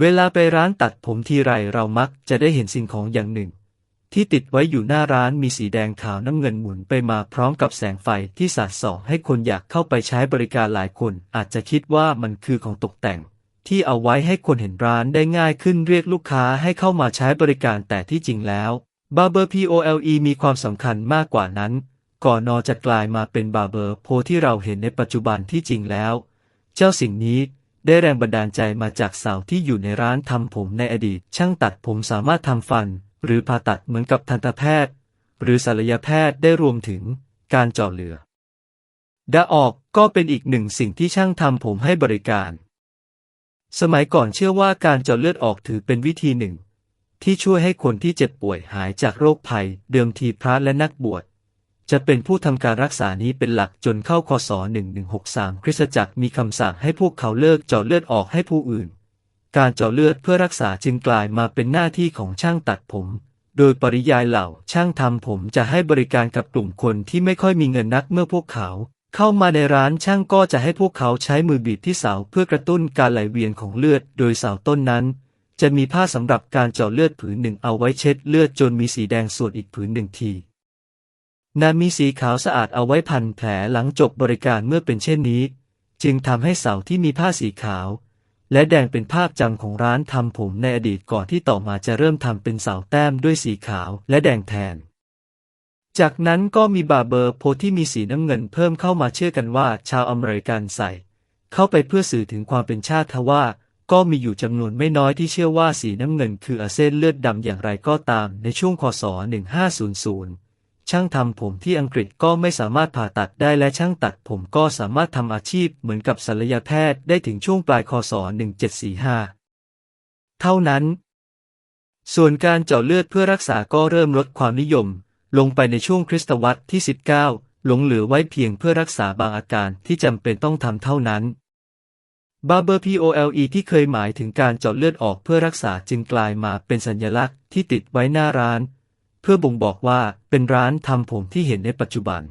เวลาไปร้านตัดผมทีไรเรามักจะได้เห็นสิ่งของอย่างหนึ่ง ที่ติดไว้อยู่หน้าร้านมีสีแดงขาวน้ำเงินหมุนไปมาพร้อมกับแสงไฟที่สาดส่องให้คนอยากเข้าไปใช้บริการหลายคนอาจจะคิดว่ามันคือของตกแต่ง ที่เอาไว้ให้คนเห็นร้านได้ง่ายขึ้นเรียกลูกค้าให้เข้ามาใช้บริการแต่ที่จริงแล้ว Barber POLE มีความสำคัญมากกว่านั้น ก่อนนอจะกลายมาเป็น Barber Pro ที่เราเห็นในปัจจุบันที่จริงแล้ว เจ้าสิ่งนี้ ได้แรงบันดาลใจมาจากสาวที่อยู่ในร้านทำผมในอดีต ช่างตัดผมสามารถทำฟัน หรือผ่าตัดเหมือนกับทันตแพทย์ หรือศัลยแพทย์ได้รวมถึงการเจาะเลือดดาออกก็เป็นอีกหนึ่งสิ่งที่ช่างทำผมให้บริการ สมัยก่อนเชื่อว่าการเจาะเลือดออกถือเป็นวิธีหนึ่ง ที่ช่วยให้คนที่เจ็บป่วยหายจากโรคภัย เดิมทีพระและนักบวช จะเป็นผู้ทำการรักษานี้เป็นหลักจนเข้าคศ 1163 คริสตจักรมีคำสั่งให้พวกเขาเลิกเจาะเลือดออกให้ผู้อื่น การเจาะเลือดเพื่อรักษาจึงกลายมาเป็นหน้าที่ของช่างตัดผม โดยปริยายเหล่าช่างทำผมจะให้บริการกับกลุ่มคนที่ไม่ค่อยมีเงินนักเมื่อพวกเขาเข้ามาในร้านช่างก็จะให้พวกเขาใช้มือบีบที่เสาเพื่อกระตุ้นการไหลเวียนของเลือด โดยเสาต้นนั้น จะมีผ้าสำหรับการเจาะเลือดผืนหนึ่งเอาไว้เช็ดเลือดจนมีสีแดงส่วนอีกผืนหนึ่งที นามีสีขาวสะอาดเอาไว้พันแผลหลังจบบริการเมื่อเป็นเช่นนี้ จึงทำให้เสาที่มีผ้าสีขาว และแดงเป็นภาพจำของร้านทำผมในอดีตก่อนที่ต่อมาจะเริ่มทำเป็นเสาแต้มด้วยสีขาวและแดงแทน จากนั้นก็มีบาเบอร์โพที่มีสีน้ำเงินเพิ่มเข้ามาเชื่อกันว่า ชาวอเมริกันใส่ เข้าไปเพื่อสื่อถึงความเป็นชาติทว่าก็มีอยู่จำนวนไม่น้อยที่เชื่อว่าสีน้ำเงินคืออาเส้นเลือดดำอย่างไรก็ตามในช่วงคศ 1500 ช่างทำผมที่อังกฤษก็ไม่สามารถผ่าตัดได้และช่างตัดผมก็สามารถทำอาชีพเหมือนกับศัลยแพทย์ได้ถึงช่วงปลายคศ 1745 เท่านั้น ส่วนการเจาะเลือดเพื่อรักษาก็เริ่มลดความนิยม ลงไปในช่วงคริสตวรรษที่ 19 หลงเหลือไว้เพียงเพื่อรักษาบางอาการที่จำเป็นต้องทำเท่านั้น Barber POLE ที่เคยหมายถึงการเจาะเลือดออกเพื่อรักษาจึงกลายมาเป็นสัญลักษณ์ที่ติดไว้หน้าร้าน เพื่อบ่งบอกว่าเป็นร้านทำผมที่เห็นในปัจจุบัน